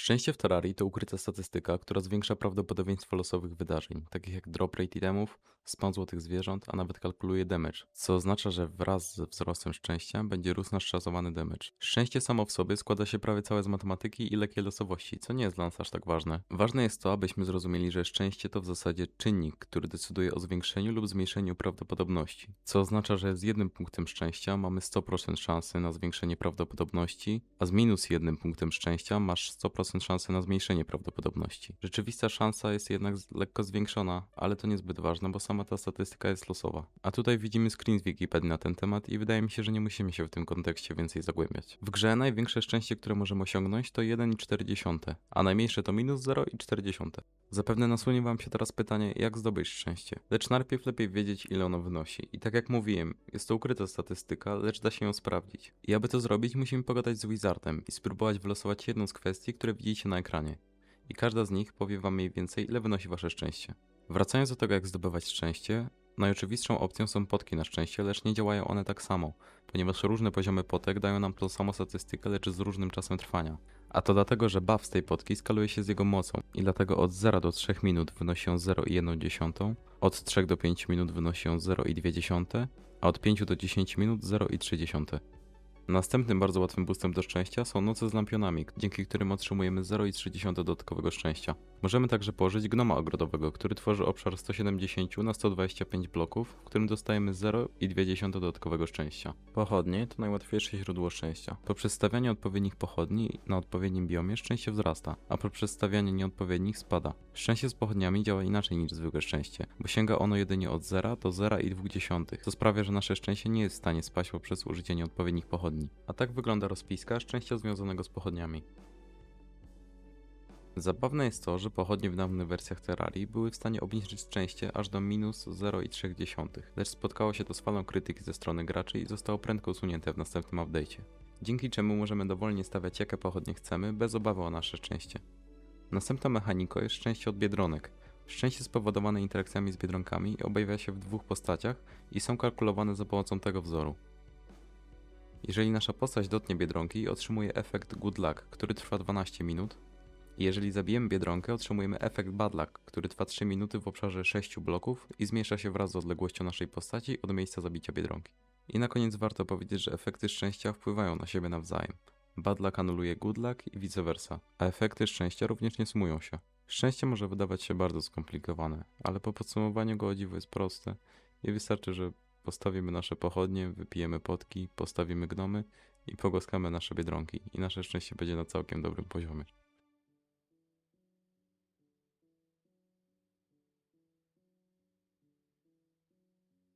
Szczęście w Terrarii to ukryta statystyka, która zwiększa prawdopodobieństwo losowych wydarzeń, takich jak drop rate itemów, spawn złotych zwierząt, a nawet kalkuluje damage, co oznacza, że wraz ze wzrostem szczęścia będzie rósł nasz szacowany damage. Szczęście samo w sobie składa się prawie całe z matematyki i lekkiej losowości, co nie jest dla nas aż tak ważne. Ważne jest to, abyśmy zrozumieli, że szczęście to w zasadzie czynnik, który decyduje o zwiększeniu lub zmniejszeniu prawdopodobności, co oznacza, że z jednym punktem szczęścia mamy 100% szansy na zwiększenie prawdopodobności, a z minus jednym punktem szczęścia masz 100% szansy na zmniejszenie prawdopodobności. Rzeczywista szansa jest jednak lekko zwiększona, ale to niezbyt ważne, bo sama ta statystyka jest losowa. A tutaj widzimy screen z Wikipedii na ten temat i wydaje mi się, że nie musimy się w tym kontekście więcej zagłębiać. W grze największe szczęście, które możemy osiągnąć to 1,4, a najmniejsze to minus 0,4. Zapewne nasunie wam się teraz pytanie, jak zdobyć szczęście. Lecz najpierw lepiej wiedzieć, ile ono wynosi. I tak jak mówiłem, jest to ukryta statystyka, lecz da się ją sprawdzić. I aby to zrobić, musimy pogadać z Wizardem i spróbować wylosować jedną z kwestii, które widzicie na ekranie. I każda z nich powie wam mniej więcej, ile wynosi wasze szczęście. Wracając do tego, jak zdobywać szczęście, najoczywistszą opcją są potki na szczęście, lecz nie działają one tak samo, ponieważ różne poziomy potek dają nam tą samą statystykę, lecz z różnym czasem trwania. A to dlatego, że buff z tej potki skaluje się z jego mocą i dlatego od 0 do 3 minut wynosi on 0,1, od 3 do 5 minut wynosi on 0,2, a od 5 do 10 minut 0,3. Następnym bardzo łatwym boostem do szczęścia są noce z lampionami, dzięki którym otrzymujemy 0,3 dodatkowego szczęścia. Możemy także położyć gnoma ogrodowego, który tworzy obszar 170 na 125 bloków, w którym dostajemy 0,2 dodatkowego szczęścia. Pochodnie to najłatwiejsze źródło szczęścia. Poprzez stawianie odpowiednich pochodni na odpowiednim biomie szczęście wzrasta, a poprzez stawianie nieodpowiednich spada. Szczęście z pochodniami działa inaczej niż zwykłe szczęście, bo sięga ono jedynie od 0 do 0,2, co sprawia, że nasze szczęście nie jest w stanie spaść poprzez użycie nieodpowiednich pochodni. A tak wygląda rozpiska szczęścia związanego z pochodniami. Zabawne jest to, że pochodnie w dawnych wersjach Terrarii były w stanie obniżyć szczęście aż do minus 0,3, lecz spotkało się to z falą krytyki ze strony graczy i zostało prędko usunięte w następnym update'cie. Dzięki czemu możemy dowolnie stawiać jakie pochodnie chcemy, bez obawy o nasze szczęście. Następną mechaniką jest szczęście od biedronek. Szczęście spowodowane interakcjami z biedronkami objawia się w dwóch postaciach i są kalkulowane za pomocą tego wzoru. Jeżeli nasza postać dotknie biedronki, otrzymuje efekt Good Luck, który trwa 12 minut. I jeżeli zabijemy biedronkę, otrzymujemy efekt Bad Luck, który trwa 3 minuty w obszarze 6 bloków i zmniejsza się wraz z odległością naszej postaci od miejsca zabicia biedronki. I na koniec warto powiedzieć, że efekty szczęścia wpływają na siebie nawzajem. Bad Luck anuluje Good Luck i vice versa, a efekty szczęścia również nie sumują się. Szczęście może wydawać się bardzo skomplikowane, ale po podsumowaniu go o dziwo jest proste i wystarczy, że postawimy nasze pochodnie, wypijemy potki, postawimy gnomy i pogłaskamy nasze biedronki i nasze szczęście będzie na całkiem dobrym poziomie.